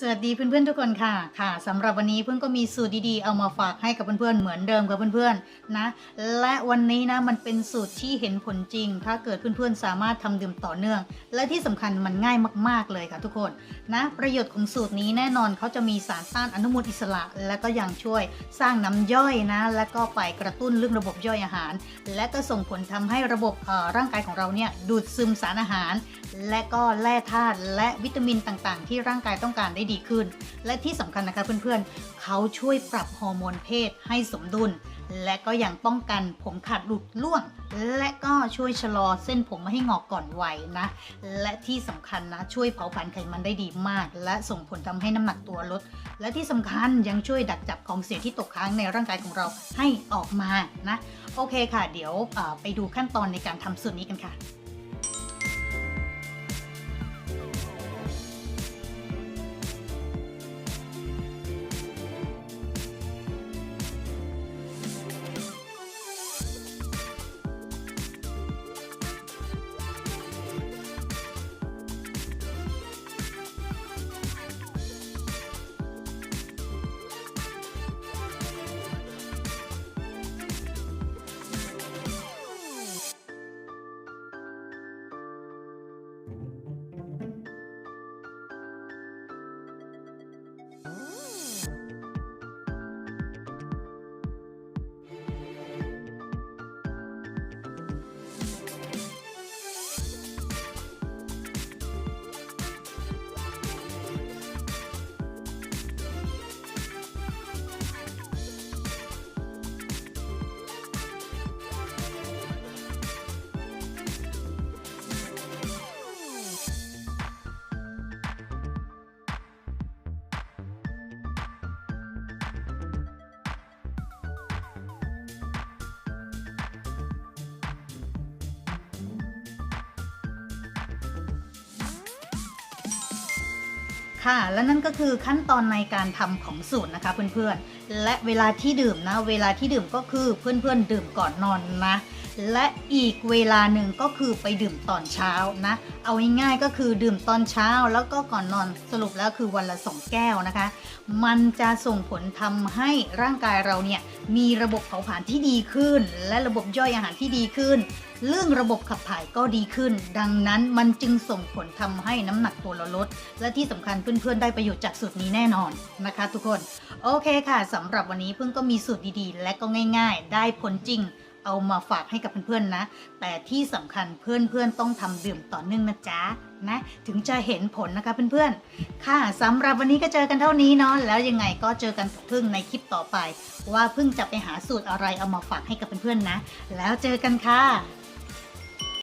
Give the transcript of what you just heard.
สวัสดีเพื่อนๆทุกคนค่ะค่ะสำหรับวันนี้เพื่อนก็มีสูตรดีๆเอามาฝากให้กับเพื่อนๆเหมือนเดิมกับเพื่อนๆนะและวันนี้นะมันเป็นสูตรที่เห็นผลจริง ถ้าเกิดเพื่อนๆสามารถทำดื่มต่อเนื่อง และที่สำคัญมันง่ายมากๆเลยค่ะทุกคนนะประโยชน์ของสูตรนี้แน่นอนเขาจะมีสารต้านอนุมูลอิสระ และก็ยังช่วยสร้างน้ำย่อยนะ และก็ไปกระตุ้นเรื่องระบบย่อยอาหาร และก็ส่งผลทำให้ระบบเอ่อร่างกายของเราเนี่ยดูดซึมสารอาหาร และก็แร่ธาตุและวิตามินต่างๆ ที่ร่างกายต้องการได้ดีขึ้น และที่สำคัญนะคะเพื่อนๆ เขาช่วยปรับฮอร์โมนเพศให้สมดุล และก็ยังป้องกันผมขาดหลุดร่วง และก็ช่วยชะลอเส้นผมไม่ให้งอกก่อนวัยนะ และที่สำคัญนะช่วยเผาผลาญไขมันได้ดีมาก และส่งผลทำให้น้ำหนักตัวลด และที่สำคัญยังช่วยดักจับของเสียที่ตกค้างในร่างกายของเราให้ออกมานะ โอเคค่ะ เดี๋ยวไปดูขั้นตอนในการทำสูตรนี้กันค่ะ ค่ะ และนั่นก็คือขั้นตอนในการทำของสูตรนะคะเพื่อนๆ และเวลาที่ดื่มนะ เวลาที่ดื่มก็คือเพื่อนๆ ดื่มก่อนนอนนะ และอีกเวลาหนึ่งก็คือไปดื่มตอนเช้านะ เอาง่ายๆก็คือดื่มตอนเช้าแล้วก็ก่อนนอนสรุปแล้วคือวันละสองแก้วนะคะ มันจะส่งผลทำให้ร่างกายเราเนี่ยมีระบบเผาผลาญที่ดีขึ้น และระบบย่อยอาหารที่ดีขึ้น เรื่องระบบขับถ่ายก็ดีขึ้น ดังนั้นมันจึงส่งผลทำให้น้ำหนักตัวเราลด และที่สำคัญเพื่อนๆได้ประโยชน์จากสูตรนี้แน่นอนนะคะ ทุกคน โอเคค่ะสำหรับวันนี้เพิ่งก็มีสูตรดีๆ และก็ง่าย ๆ ได้ผลจริง เอามาฝากให้กับเพื่อนๆนะ แต่ที่สำคัญเพื่อนๆต้องทำดื่มต่อเนื่องนะจ๊ะนะถึงจะเห็นผลนะคะเพื่อนๆ ค่ะสำหรับวันนี้ก็เจอกันเท่านี้เนาะแล้วยังไงก็เจอกันกับพึ่งในคลิปต่อไป ว่าพึ่งจะไปหาสูตรอะไรเอามาฝากให้กับเพื่อนๆนะ แล้วเจอกันค่ะ